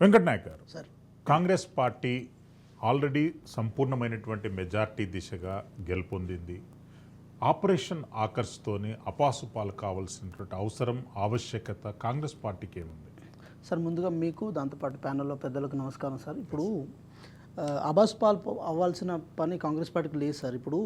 వెంకటనాయక్ గారు. Sir. Congress party already సంపూర్ణమైనటువంటి majority దిశగా గెలుపొందింది. ఆపరేషన్ ఆకర్ష్తోని అపాసుపాలు కావాల్సినటువంటి అవసరం ఆవశ్యకత కాంగ్రెస్ పార్టీకి ఏముంది సార్ ముందుగా మీకు దాంతోపాటు ప్యానెల్లో పెద్దలకు నమస్కారం సార్. ఇప్పుడు అబాస్ పాల్ అవ్వాల్సిన పని కాంగ్రెస్ పార్టీకి లేదు సార్. ఇప్పుడు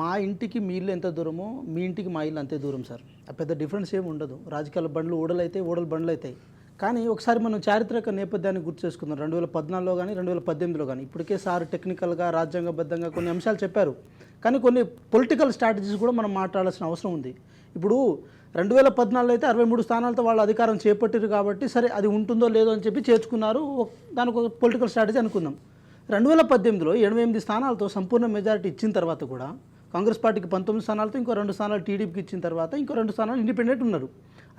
మా ఇంటికి మీ ఇల్లు ఎంత దూరమో మీ ఇంటికి మా ఇల్లు అంతే దూరం సార్. పెద్ద డిఫరెన్స్ ఏమి ఉండదు. రాజకీయాల బండ్లు ఓడలు అయితే ఓడలు బండ్లు అవుతాయి కానీ ఒకసారి మనం చారిత్రక నేపథ్యాన్ని గుర్తు చేసుకుందాం. రెండు వేల పద్నాలుగులో కానీ రెండు వేల పద్దెనిమిదిలో కానీ ఇప్పటికే సార్ టెక్నికల్గా రాజ్యాంగబద్ధంగా కొన్ని అంశాలు చెప్పారు. కానీ కొన్ని పొలిటికల్ స్ట్రాటజీస్ కూడా మనం మాట్లాడాల్సిన అవసరం ఉంది. ఇప్పుడు రెండు వేల పద్నాలుగులో అయితే అరవై మూడు స్థానాలతో వాళ్ళు అధికారం చేపట్టారు కాబట్టి సరే అది ఉంటుందో లేదో అని చెప్పి చేర్చుకున్నారు. దానికి ఒక పొలిటికల్ స్ట్రాటజీ అనుకుందాం. రెండు వేల పద్దెనిమిదిలో ఎనభై ఎనిమిది స్థానాలతో సంపూర్ణ మెజారిటీ ఇచ్చిన తర్వాత కూడా కాంగ్రెస్ పార్టీకి పంతొమ్మిది స్థానాలతో ఇంకో రెండు స్థానాలు టీడీపీకి ఇచ్చిన తర్వాత ఇంకో రెండు స్థానాలు ఇండిపెండెంట్ ఉన్నారు.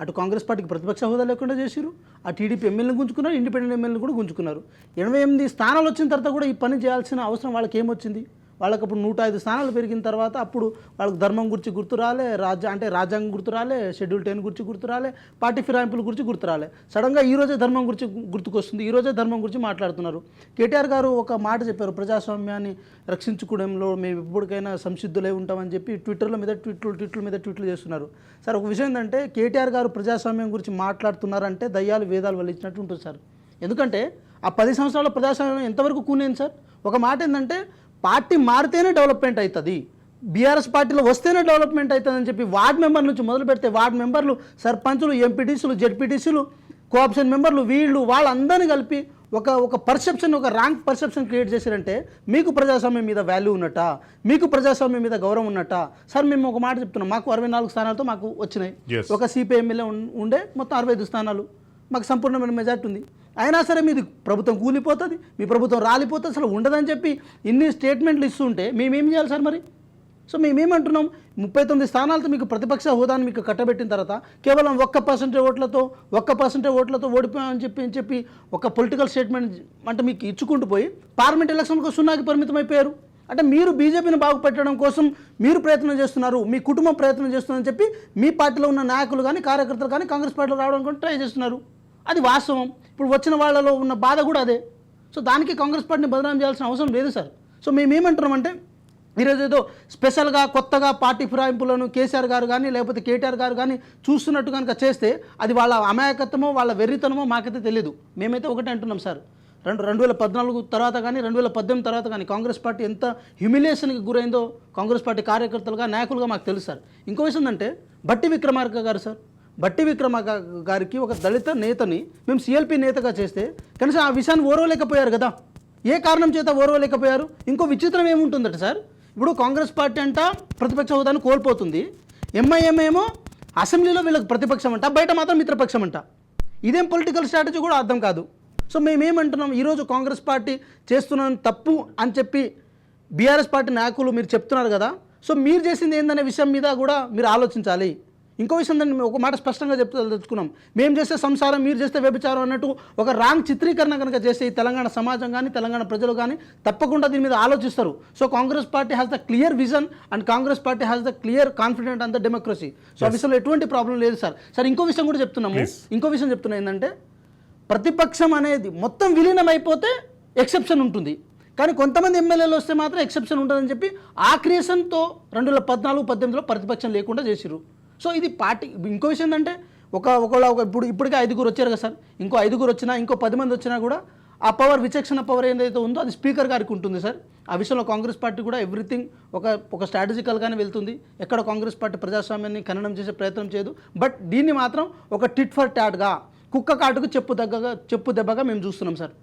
అటు కాంగ్రెస్ పార్టీకి ప్రతిపక్ష హోదా లేకుండా చేశారు ఆ టీడీపీ ఎమ్మెల్యేని గుంజుకున్నారు ఇండిపెండెంట్ ఎమ్మెల్యేని కూడా గుంజుకున్నారు. ఎనభై ఎనిమిది స్థానాలు వచ్చిన తర్వాత కూడా ఈ పని చేయాల్సిన అవసరం వాళ్ళకి ఏమొచ్చింది వాళ్ళకి అప్పుడు నూట ఐదు స్థానాలు పెరిగిన తర్వాత అప్పుడు వాళ్ళకి ధర్మం గురించి గుర్తు రాలే రాజ్య అంటే రాజ్యాంగం గుర్తు రాలే షెడ్యూల్ టెన్ గురించి గుర్తు రాలే పార్టీ ఫిరాయింపుల గురించి గుర్తు రాలే. సడన్గా ఈ రోజే ధర్మం గురించి గుర్తుకొస్తుంది ఈరోజే ధర్మం గురించి మాట్లాడుతున్నారు. కేటీఆర్ గారు ఒక మాట చెప్పారు ప్రజాస్వామ్యాన్ని రక్షించుకోవడంలో మేము ఎప్పటికైనా సంసిద్ధులై ఉంటామని చెప్పి ట్విట్టర్ల మీద ట్విట్లు ట్విట్ల మీద ట్విట్లు చేస్తున్నారు. సార్ ఒక విషయం ఏంటంటే కేటీఆర్ గారు ప్రజాస్వామ్యం గురించి మాట్లాడుతున్నారంటే దయ్యాలు వేదాలు వల్లించినట్టు ఉంటుంది సార్. ఎందుకంటే ఆ పది సంవత్సరాల ప్రజాస్వామ్యం ఎంతవరకు కూనేది సార్? ఒక మాట ఏంటంటే పార్టీ మారితేనే డెవలప్మెంట్ అవుతుంది బీఆర్ఎస్ పార్టీలో వస్తేనే డెవలప్మెంట్ అవుతుందని చెప్పి వార్డ్ మెంబర్ నుంచి మొదలు పెడితే వార్డ్ మెంబర్లు సర్పంచులు ఎంపీటీసీలు జెడ్పీటీసీలు కోఆప్షన్ మెంబర్లు వీళ్ళు వాళ్ళందరినీ కలిపి ఒక ఒక పర్సెప్షన్ ఒక ర్యాంక్ పర్సెప్షన్ క్రియేట్ చేశారంటే మీకు ప్రజాస్వామ్యం మీద వాల్యూ ఉన్నట మీకు ప్రజాస్వామ్యం మీద గౌరవం ఉన్నట సార్ మేము ఒక మాట చెప్తున్నాం. మాకు అరవై నాలుగు స్థానాలతో మాకు వచ్చినాయి. ఒక ఉం- ఉండే మొత్తం అరవై ఐదు స్థానాలు. మాకు సంపూర్ణమైన మెజార్టీ ఉంది. అయినా సరే మీది ప్రభుత్వం కూలిపోతుంది మీ ప్రభుత్వం రాలిపోతుంది అసలు ఉండదని చెప్పి ఇన్ని స్టేట్మెంట్లు ఇస్తుంటే మేమేం చేయాలి సార్ మరి? సో మేమేమంటున్నాం ముప్పై తొమ్మిది స్థానాలతో మీకు ప్రతిపక్ష హోదాను మీకు కట్టబెట్టిన తర్వాత కేవలం ఒక్క పర్సెంటేజ్ ఓట్లతో ఒక్క పర్సెంటేజ్ ఓట్లతో ఓడిపోయామని చెప్పి అని చెప్పి ఒక పొలిటికల్ స్టేట్మెంట్ అంటే మీకు ఇచ్చుకుంటూ పోయి పార్లమెంట్ ఎలక్షన్కు సున్నాకి పరిమితం అయిపోయారు. అంటే మీరు బీజేపీని బాగుపెట్టడం కోసం మీరు ప్రయత్నం చేస్తున్నారు మీ కుటుంబం ప్రయత్నం చేస్తుందని చెప్పి మీ పార్టీలో ఉన్న నాయకులు కానీ కార్యకర్తలు కానీ కాంగ్రెస్ పార్టీలో రావడానికి కూడా ట్రై చేస్తున్నారు. అది వాస్తవం. ఇప్పుడు వచ్చిన వాళ్ళలో ఉన్న బాధ కూడా అదే. సో దానికి కాంగ్రెస్ పార్టీని బదనాం చేయాల్సిన అవసరం లేదు సార్. సో మేమేమంటున్నామంటే ఈరోజు ఏదో స్పెషల్గా కొత్తగా పార్టీ ఫిరాయింపులను కేసీఆర్ గారు కానీ లేకపోతే కేటీఆర్ గారు కానీ చూస్తున్నట్టు కనుక చేస్తే అది వాళ్ళ అమాయకత్వమో వాళ్ళ వెర్రితనమో మాకైతే తెలియదు మేమైతే ఒకటే అంటున్నాం సార్. రెండు రెండు వేల పద్నాలుగు తర్వాత కానీ రెండు వేల పద్దెనిమిది తర్వాత కానీ కాంగ్రెస్ పార్టీ ఎంత హ్యూమిలేషన్కి గురైందో కాంగ్రెస్ పార్టీ కార్యకర్తలుగా నాయకులుగా మాకు తెలుసు సార్. ఇంకో విషయం ఏంటంటే బట్టి విక్రమార్క గారు సార్ బట్టి విక్రమ గారికి ఒక దళిత నేతని మేము సిఎల్పి నేతగా చేస్తే కనీసం ఆ విషయాన్ని ఓరవలేకపోయారు కదా. ఏ కారణం చేత ఓరవలేకపోయారు? ఇంకో విచిత్రం ఏముంటుందట సార్? ఇప్పుడు కాంగ్రెస్ పార్టీ అంట ప్రతిపక్ష హోదాను కోల్పోతుంది. ఎంఐఎం ఏమో అసెంబ్లీలో వీళ్ళకి ప్రతిపక్షం అంట బయట మాత్రం మిత్రపక్షం అంట. ఇదేం పొలిటికల్ స్ట్రాటజీ కూడా అర్థం కాదు. సో మేమేమంటున్నాం? ఈరోజు కాంగ్రెస్ పార్టీ చేస్తున్నాను తప్పు అని చెప్పి బీఆర్ఎస్ పార్టీ నాయకులు మీరు చెప్తున్నారు కదా. సో మీరు చేసింది ఏందనే విషయం మీద కూడా మీరు ఆలోచించాలి. ఇంకో విషయం దాన్ని ఒక మాట స్పష్టంగా చెప్తే తెచ్చుకున్నాం మేము చేస్తే సంసారం మీరు చేస్తే వ్యభిచారం అన్నట్టు ఒక రాంగ్ చిత్రీకరణ కనుక చేస్తే ఈ తెలంగాణ సమాజం కానీ తెలంగాణ ప్రజలు కానీ తప్పకుండా దీని మీద ఆలోచిస్తారు. So Congress party has the clear vision and Congress party has the clear confident and the democracy so ఆ విషయంలో ఎటువంటి ప్రాబ్లం లేదు సార్ సార్ ఇంకో విషయం కూడా చెప్తున్నాము. ఇంకో విషయం చెప్తున్నా ఏంటంటే ప్రతిపక్షం అనేది మొత్తం విలీనం అయిపోతే ఎక్సెప్షన్ ఉంటుంది. కానీ కొంతమంది ఎమ్మెల్యేలు వస్తే మాత్రం ఎక్సెప్షన్ ఉంటుందని చెప్పి ఆ క్రియేషన్తో రెండు వేల పద్నాలుగు పద్దెనిమిదిలో ప్రతిపక్షం లేకుండా చేసిరు సో ఇది పార్టీ ఇంకో విషయం ఏంటంటే ఒక ఒకళ్ళ ఒక ఇప్పుడు ఇప్పటికే ఐదుగురు వచ్చారు కదా సార్. ఇంకో ఐదుగురు వచ్చినా ఇంకో పది మంది వచ్చినా కూడా ఆ పవర్ విచక్షణ పవర్ ఏదైతే ఉందో అది స్పీకర్ గారికి ఉంటుంది సార్. ఆ విషయంలో కాంగ్రెస్ పార్టీ కూడా ఎవ్రీథింగ్ ఒక ఒక స్ట్రాటజికల్గానే వెళ్తుంది. ఎక్కడ కాంగ్రెస్ పార్టీ ప్రజాస్వామ్యాన్ని ఖననం చేసే ప్రయత్నం చేయదు. బట్ దీన్ని మాత్రం ఒక టిట్ ఫర్ ట్యాట్గా కుక్క కాటుకు చెప్పు దగ్గగా చెప్పు దెబ్బగా మేము చూస్తున్నాం సార్.